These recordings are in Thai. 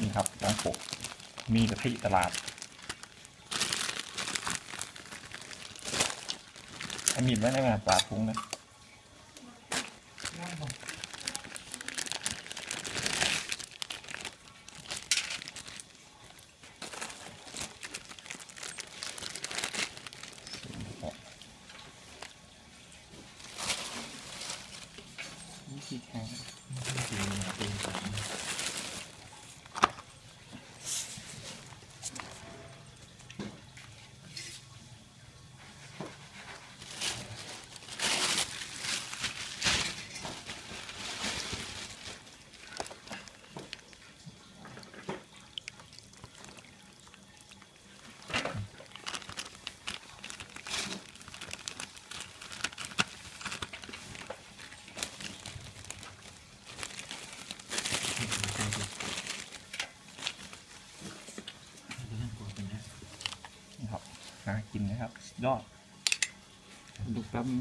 นี่ครับร้านปกมีกะทิตลาดไอ้มีดไม่ได้มาปลาทุงนะวิธีแข่งนี่ครับ น่ากินนะครับสุดยอดดูแป๊บนึง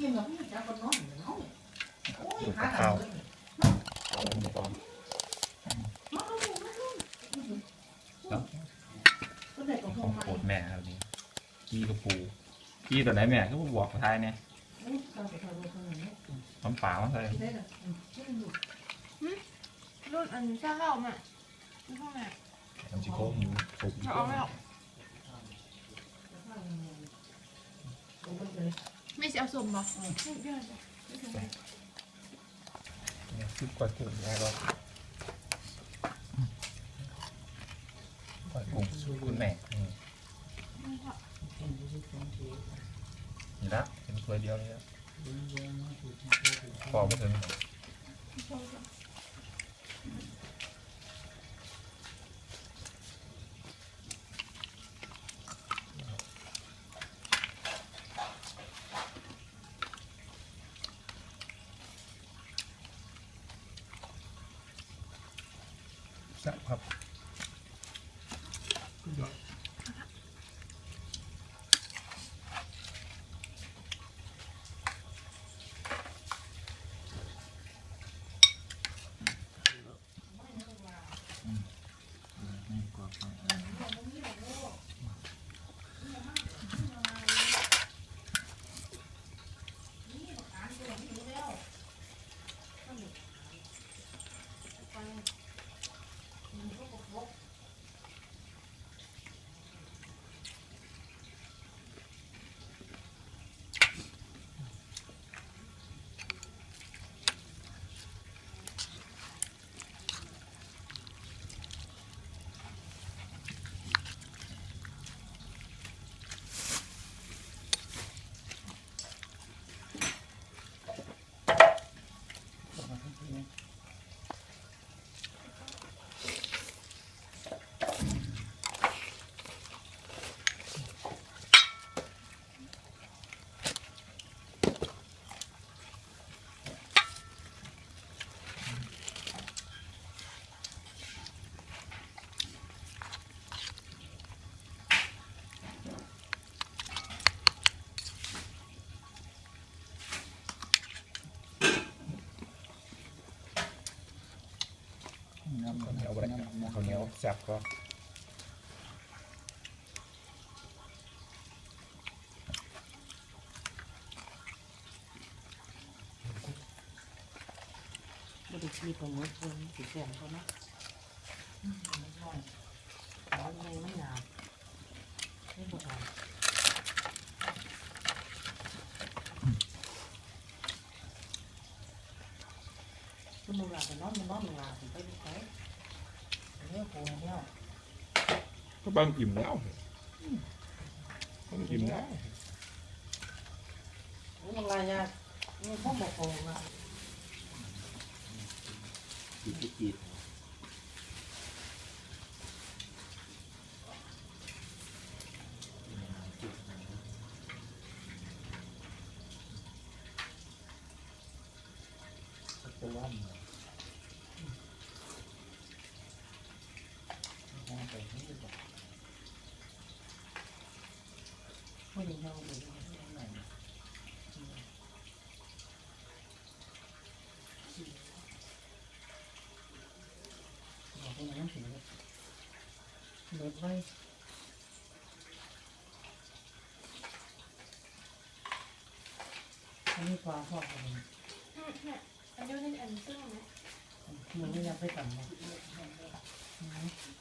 ดูกับข้าวของโปรดแม่ครับนี่กี้กระปูกี้ตัวไหนแม่ก็บอกกระทายเนี่ยน้ำเปล่ามาใส่รุ่นอันนี้ถ้าเข้ามาไม่เข้ามาน้ำจิ้มโค้งหมูสุกเอาไม่ออก ไม่ใช่เอาสมบ่เดี๋ยวเนี่ยคือกล้วยกุ้งแล้วก็กล้วยกุ้งสูตรคุณแม่นี่นี่ละเป็นถ้วยเดียวเลยนะพอไม่ถึง ครับข้าวเหนียวอะไรข้าวเหนียวแซ่บก็ไม่ได้ขี้ปลาหมึกเลยสีแสงเขานะเอาในไม่หยาบไม่บดอ่อนคือมึงหลับไปนอนมึงนอนมึงหลับไป ดูใครเนี่ยโผล่เนี่ยก็บางอิ่มแล้วบางอิ่มแล้วมึงลายยามึงพ่อบอกโผล่ะจีบจีบ บ้านเลยมอง ไปที่นี่บอกไม่ได้เงาเลยไหนบอกว่าน้ำสีเลยเล็บไว้อันนี้ปลาทอดอะไรอันนี้เป็นอันซึ่งไหมมันไม่อยากไปต่ำนะที่ว่า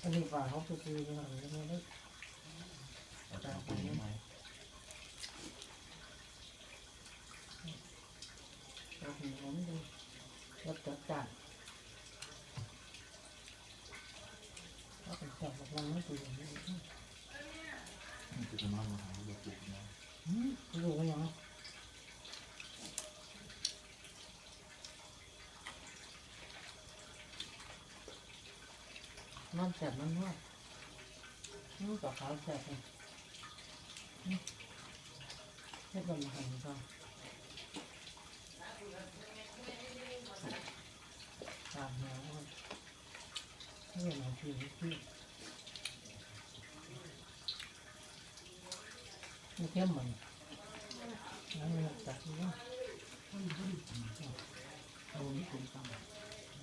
อันนี้ปลาเขาซื้อๆนี่หน่อยไม่ได้เราจะเอาไปยังไงเราเห็นผมดูรสจัดจ้านเราเป็นแขกแบบเราไม่ตื่นเลยมันจะนอนมาหาเด็กๆนะรู้ว่ายัง นอนแสบมันนวดนี่กับขาวแสบเลยเฮ็ดลมหันก็ตามแนวมันนี่เป็นของพี่พี่ไม่เข้มมันนั่นมันจัดนี่เอานี่คุณตั้ง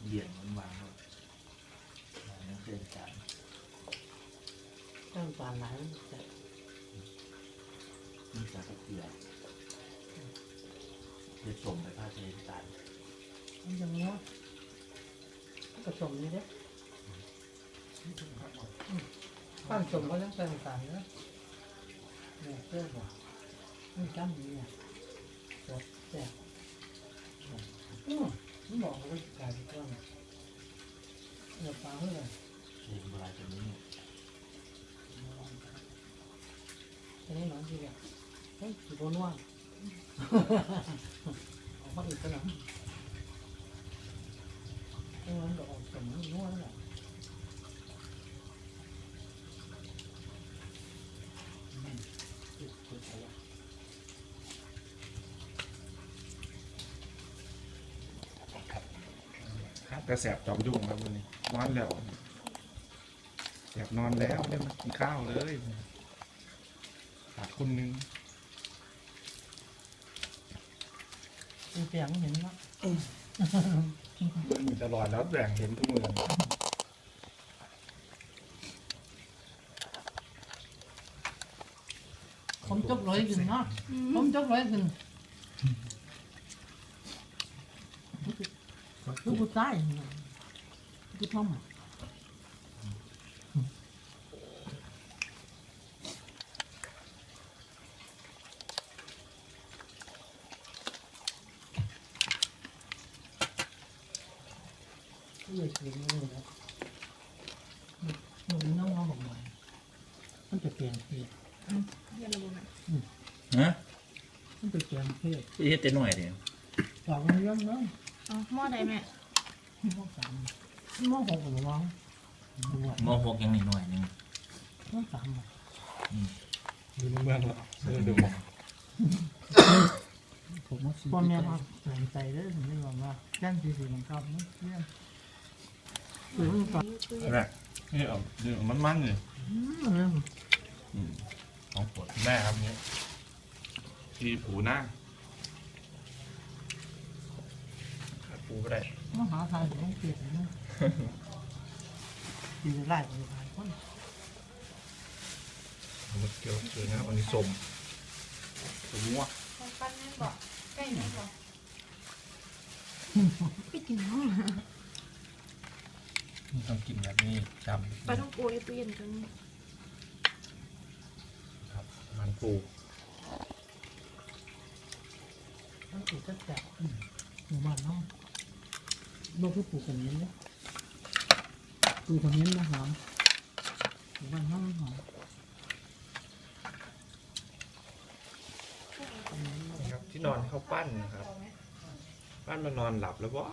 เหยียดมันวางเลย เส้นจานต้นปลาไหลมันจัดนี่จะกระเทียมเดี๋ยวสมไปผ้าเทนจานมันจะง้อผสมนี่เด้ปั้นสมก็ต้องใส่น้ำตาลเนาะเนี่ยเพื่อนบอกมันจำดีเนี่ยสดแซ่บอืมมันบอกว่าขายดีกว่าเนื้อปลาเท่าไหร่เองเวลาจะนี้อันนี้น้องทีเดียวเฮ้ยสีโบนว่างออกมาอีกขนาดไอ้มันก็ออกสมนวดแล้วแหละครับกระแสบจอมยุ่งครับวันนี้นอนแล้ว แสบนอนแล้วได้มากินข้าวเลยขาดคนนึงมีเสียงเห็นไหมมีตลอดแล้วแบ่งเห็นทุกเมืองผมจบร้อยขึ้นเนาะผมจบร้อยขึ้นคือผู้ชายคือท่อมที่อยู่ที่นี่นะ มันน้องเขาบอกมามันจะเปลี่ยนเพศเรียนระบบไหนฮะมันจะเปลี่ยนเพศเฮ็ดแต่หน่อยเดียวสองเรื่องเนาะอ๋อหม้อใดแม่มอสามมอหกหรือมอดูว่ามหกยังนิดหน่อยหนึงมอสามอะดูในเมืองแล้วเออดูหมอกผมว่าพ่อแม่เขาสนใจเลยถึงได้บอกว่าแจ้งสีสีของเขาเนี่ยเรื่อง หรือมันก่อนแม่นี่เอานี่เอามันมันๆเลยเรื่ของปวดแม่ครับนี้ที่ผูหน้าขาดปูก็ได้มหาทายของเปลี่ยนนะดีจะไล่ไปหลายคนมันเกี่ยวเจอนะครับอันนี้สมสมม่วของปั้นแม่บอกใกล้แม่บอกไปกินห้อง ต้องกินแบบนี้จปลาต้องโกยตู้เย็นกันำครับมันปูต้องปลูกจะแตกหมู่บ้านน้องลูกที่ปลูกคนนี้เนี่ยปลูกคนนี้นะหอมหมู่บ้านน้องหอมนะครับที่นอนเขาปั้นนะครับ ปั้นมานอนหลับแล้วว่า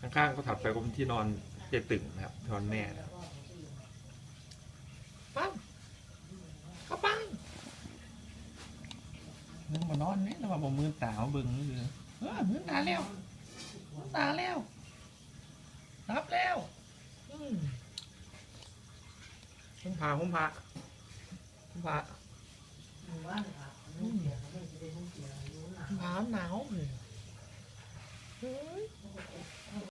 ข้างๆก็ถัดไปก็เป็นที่นอนเจตึงนะครับนอนแม่นะครับปั้นเขาปั้นนอนเนี่ยแต่ว่าผมมือตาเบิ่งนี่คือเออมือตาแล้วมือตาแล้วรับแล้วอืมผมพาผมพาผมพาหมู่บ้านครับลูกเสียเขาไม่ได้ลูกเสียอายุหนาผมพาหนาวเลยเฮ้ย